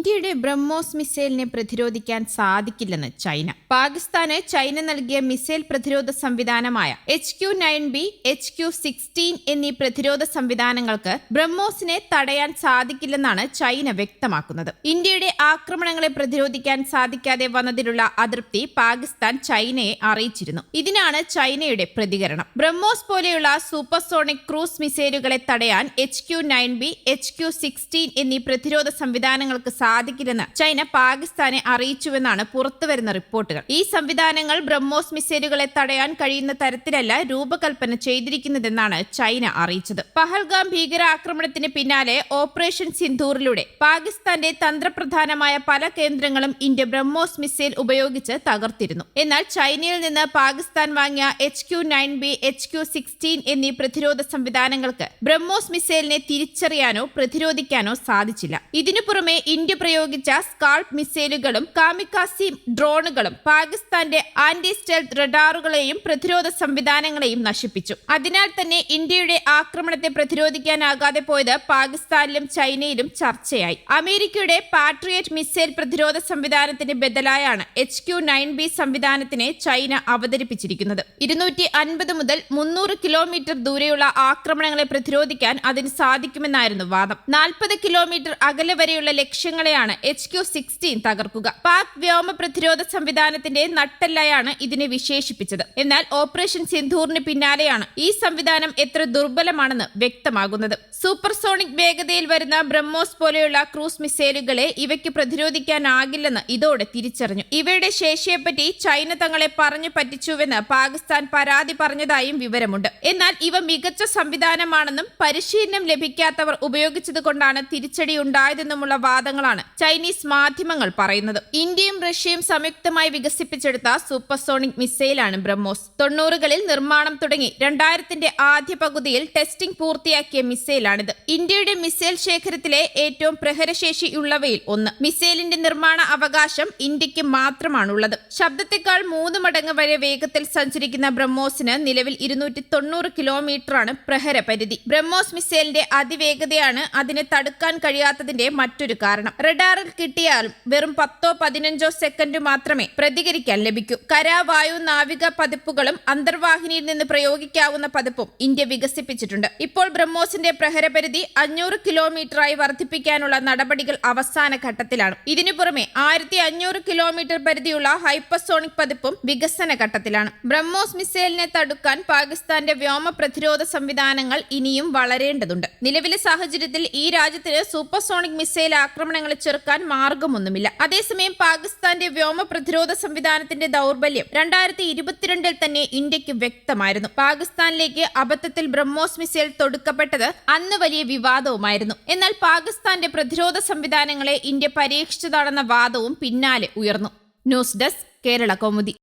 ഇന്ത്യയുടെ ബ്രഹ്മോസ് മിസൈലിനെ പ്രതിരോധിക്കാൻ സാധിക്കില്ലെന്ന് ചൈന. പാകിസ്ഥാന് ചൈന നൽകിയ മിസൈൽ പ്രതിരോധ സംവിധാനമായ H Q nine B H Q sixteen എന്നീ പ്രതിരോധ സംവിധാനങ്ങൾക്ക് ബ്രഹ്മോസിനെ തടയാൻ സാധിക്കില്ലെന്നാണ് ചൈന വ്യക്തമാക്കുന്നത്. ഇന്ത്യയുടെ ആക്രമണങ്ങളെ പ്രതിരോധിക്കാൻ സാധിക്കാതെ വന്നതിലുള്ള അതൃപ്തി പാകിസ്ഥാൻ ചൈനയെ അറിയിച്ചിരുന്നു. ഇതിനാണ് ചൈനയുടെ പ്രതികരണം. ബ്രഹ്മോസ് പോലെയുള്ള സൂപ്പർസോണിക് ക്രൂസ് മിസൈലുകളെ തടയാൻ H Q nine B H Q sixteen എന്നീ പ്രതിരോധ സംവിധാനങ്ങൾക്ക് സാധിക്കില്ലെന്ന് ചൈന പാകിസ്ഥാനെ അറിയിച്ചുവെന്നാണ് പുറത്തുവരുന്ന റിപ്പോർട്ടുകൾ. ഈ സംവിധാനങ്ങൾ ബ്രഹ്മോസ് മിസൈലുകളെ തടയാൻ കഴിയുന്ന തരത്തിലല്ല രൂപകൽപ്പന ചെയ്തിരിക്കുന്നതെന്നാണ് ചൈന അറിയിച്ചത്. പഹൽഗാം ഭീകരാക്രമണത്തിന് പിന്നാലെ ഓപ്പറേഷൻ സിന്ധൂറിലൂടെ പാകിസ്ഥാന്റെ തന്ത്രപ്രധാനമായ പല കേന്ദ്രങ്ങളും ഇന്ത്യ ബ്രഹ്മോസ് മിസൈൽ ഉപയോഗിച്ച് തകർത്തിരുന്നു. എന്നാൽ ചൈനയിൽ നിന്ന് പാകിസ്ഥാൻ വാങ്ങിയ H Q nine B H Q sixteen എന്നീ പ്രതിരോധ സംവിധാനങ്ങൾക്ക് ബ്രഹ്മോസ് മിസൈലിനെ തിരിച്ചറിയാനോ പ്രതിരോധിക്കാനോ സാധിച്ചില്ല. ഇതിനു പുറമെ ഇന്ത്യ പ്രയോഗിച്ച സ്കാൾപ്പ് മിസൈലുകളും കാമിക്കാസി ഡ്രോണുകളും പാകിസ്ഥാന്റെ ആന്റി സ്റ്റെൽത്ത് റഡാറുകളെയും പ്രതിരോധ സംവിധാനങ്ങളെയും നശിപ്പിച്ചു. അതിനാൽ തന്നെ ഇന്ത്യയുടെ ആക്രമണത്തെ പ്രതിരോധിക്കാനാകാതെ പോയത് പാകിസ്ഥാനിലും ചൈനയിലും ചർച്ചയായി. അമേരിക്കയുടെ പാട്രിയറ്റ് മിസൈൽ പ്രതിരോധ സംവിധാനത്തിന് ബദലായാണ് എച്ച് ക്യു നയൻ ബി സംവിധാനത്തിനെ ചൈന അവതരിപ്പിച്ചിരിക്കുന്നത്. ഇരുന്നൂറ്റി അൻപത് മുതൽ മുന്നൂറ് കിലോമീറ്റർ ദൂരെയുള്ള ആക്രമണങ്ങളെ പ്രതിരോധിക്കാൻ അതിന് സാധിക്കുമെന്നായിരുന്നു വാദം. നാൽപ്പത് കിലോമീറ്റർ അകലെ വരെയുള്ള ലക്ഷ്യങ്ങളെയാണ് എച്ച് ക്യു സിക്സ്റ്റീൻ തകർക്കുക. പാക് വ്യോമ പ്രതിരോധ സംവിധാനത്തിന്റെ നട്ടെല്ലായാണ് ഇതിനെ വിശേഷിപ്പിച്ചത്. എന്നാൽ ഓപ്പറേഷൻ സിന്ധൂറിന് പിന്നാലെയാണ് ഈ സംവിധാനം എത്ര ദുർബലമാണെന്ന് വ്യക്തമാകുന്നത്. സൂപ്പർസോണിക് വേഗതയിൽ വരുന്ന ബ്രഹ്മോസ് പോലെയുള്ള ക്രൂസ് മിസൈലുകളെ ഇവയ്ക്ക് പ്രതിരോധിക്കാനാകില്ലെന്ന് ഇതോടെ തിരിച്ചറിഞ്ഞു. ഇവയുടെ ശേഷിയെപ്പറ്റി ചൈന തങ്ങളെ പറഞ്ഞു പറ്റിച്ചുവെന്ന് പാകിസ്ഥാൻ പരാതി പറഞ്ഞതായും വിവരമുണ്ട്. എന്നാൽ ഇവ മികച്ച സംവിധാനമാണെന്നും പരിശീലനം ലഭിക്കാത്തവർ ഉപയോഗിച്ചത് കൊണ്ടാണ് തിരിച്ചടി വാദങ്ങളാണ് ചൈനീസ് മാധ്യമങ്ങൾ പറയുന്നത്. ഇന്ത്യയും റഷ്യയും സംയുക്തമായി വികസിപ്പിച്ചെടുത്ത സൂപ്പർസോണിക് മിസൈലാണ് ബ്രഹ്മോസ്. തൊണ്ണൂറുകളിൽ നിർമ്മാണം തുടങ്ങി. രണ്ടായിരത്തിന്റെ ആദ്യ പകുതിയിൽ ടെസ്റ്റിംഗ് പൂർത്തിയാക്കിയ മിസൈലാണിത്. ഇന്ത്യയുടെ മിസൈൽ ശേഖരത്തിലെ ഏറ്റവും പ്രഹരശേഷിയുള്ളവയിൽ ഒന്ന്. മിസൈലിന്റെ നിർമ്മാണ അവകാശം ഇന്ത്യയ്ക്ക് മാത്രമാണുള്ളത്. ശബ്ദത്തെക്കാൾ മൂന്ന് മടങ്ങ് വരെ വേഗത്തിൽ സഞ്ചരിക്കുന്ന ബ്രഹ്മോസിന് നിലവിൽ ഇരുന്നൂറ്റി തൊണ്ണൂറ് കിലോമീറ്ററാണ് പ്രഹര പരിധി ബ്രഹ്മോസ് മിസൈലിന്റെ അതിവേഗതയാണ് അതിനെ തടുക്കാൻ കഴിയാത്തതിന്റെ മറ്റൊരു കാരണം. റഡാറിൽ കിട്ടിയാലും വെറും പത്തോ പതിനഞ്ചോ സെക്കൻഡ് മാത്രമേ പ്രതികരിക്കാൻ ലഭിക്കൂ. കര വായു നാവിക പതിപ്പുകളും അന്തർവാഹിനിയിൽ നിന്ന് പ്രയോഗിക്കാവുന്ന പതിപ്പും ഇന്ത്യ വികസിപ്പിച്ചിട്ടുണ്ട്. ഇപ്പോൾ ബ്രഹ്മോസിന്റെ പ്രഹരപരിധി അഞ്ഞൂറ് കിലോമീറ്ററായി വർദ്ധിപ്പിക്കാനുള്ള നടപടികൾ അവസാന ഘട്ടത്തിലാണ്. ഇതിനു പുറമെ ആയിരത്തി അഞ്ഞൂറ് കിലോമീറ്റർ പരിധിയുള്ള ഹൈപ്പർസോണിക് പതിപ്പും വികസന ഘട്ടത്തിലാണ്. ബ്രഹ്മോസ് മിസൈലിനെ തടുക്കാൻ പാകിസ്ഥാന്റെ വ്യോമ പ്രതിരോധ സംവിധാനങ്ങൾ ഇനിയും വളരേണ്ടതുണ്ട്. നിലവിലെ സാഹചര്യത്തിൽ ഈ രാജ്യത്തിന് സൂപ്പർസോണിക് മിസൈൽ ആക്രമണങ്ങളെ ചെറുക്കാൻ മാർഗമൊന്നുമില്ല. അതേസമയം പാകിസ്ഥാന്റെ വ്യോമ പ്രതിരോധ സംവിധാനത്തിന്റെ ദൗർബല്യം രണ്ടായിരത്തി ഇരുപത്തിരണ്ടിൽ തന്നെ ഇന്ത്യയ്ക്ക് വ്യക്തമായിരുന്നു. പാകിസ്ഥാനിലേക്ക് അബദ്ധത്തിൽ ബ്രഹ്മോസ് മിസൈൽ തൊടുക്കപ്പെട്ടത് അന്ന് വലിയ വിവാദവുമായിരുന്നു. എന്നാൽ പാകിസ്ഥാന്റെ പ്രതിരോധ സംവിധാനങ്ങളെ ഇന്ത്യ പരീക്ഷിച്ചതാണെന്ന വാദവും പിന്നാലെ ഉയർന്നു. News desk Kerala Kaumudi.